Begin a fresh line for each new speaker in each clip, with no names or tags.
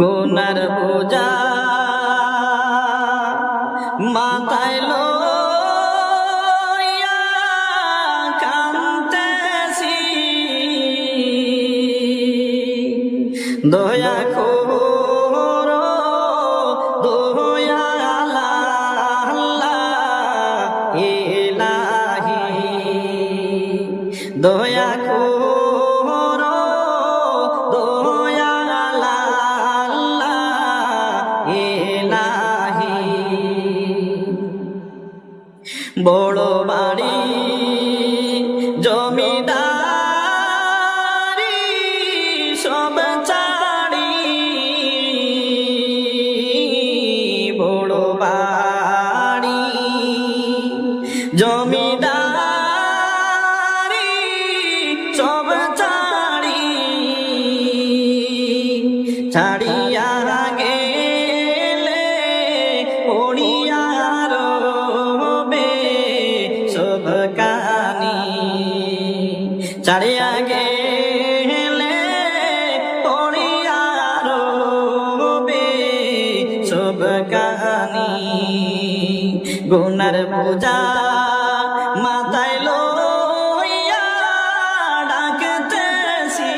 গুনার বোঝা মাথায় লইয়া কান্দেছি দয়া দয়া করো বড় বাড়ি জমিদারি সব চারি। বড় বাড়ি। গুনার পূজা মাথায় লইয়া ডাকতেছি।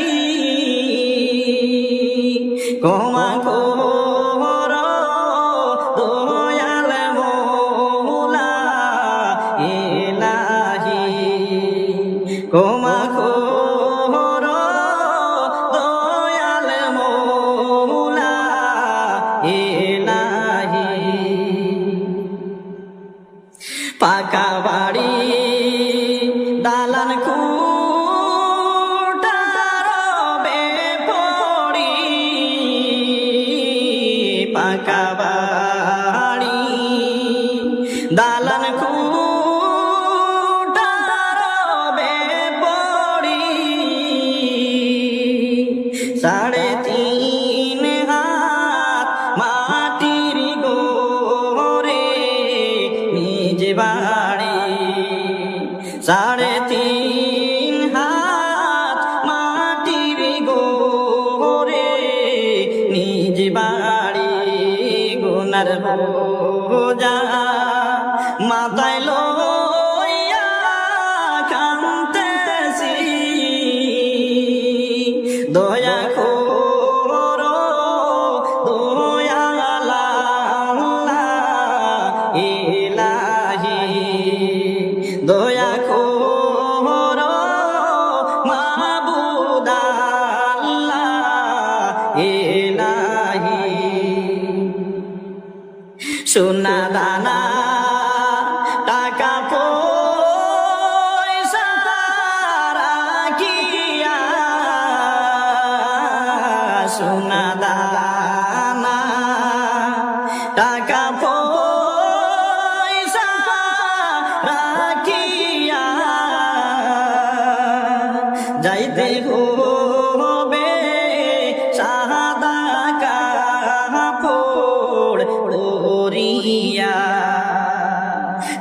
ক্ষমা কর দয়াল মৌলা ইলাহি। ক্ষমা কর পাকা বাড়ি দালান কুটার বেপড়ি পাকা বাড়ি দালান বোঝা সোনা দানা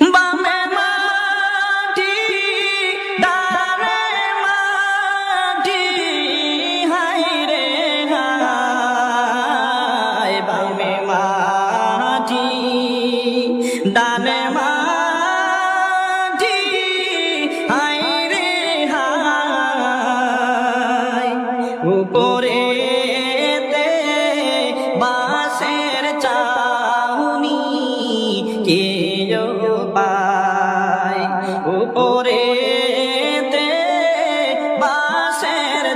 Bye, man.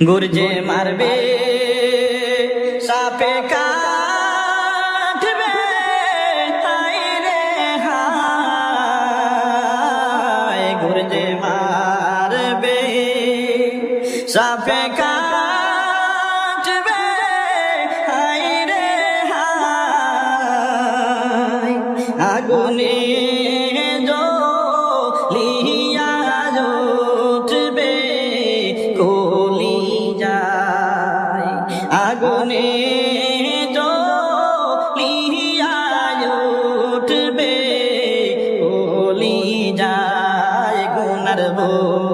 গুরজে মারবে সাপে কাটবে হায় রে হায় গুরজে মারবে সাপে কাটবে রে হায় আগুনে Oh.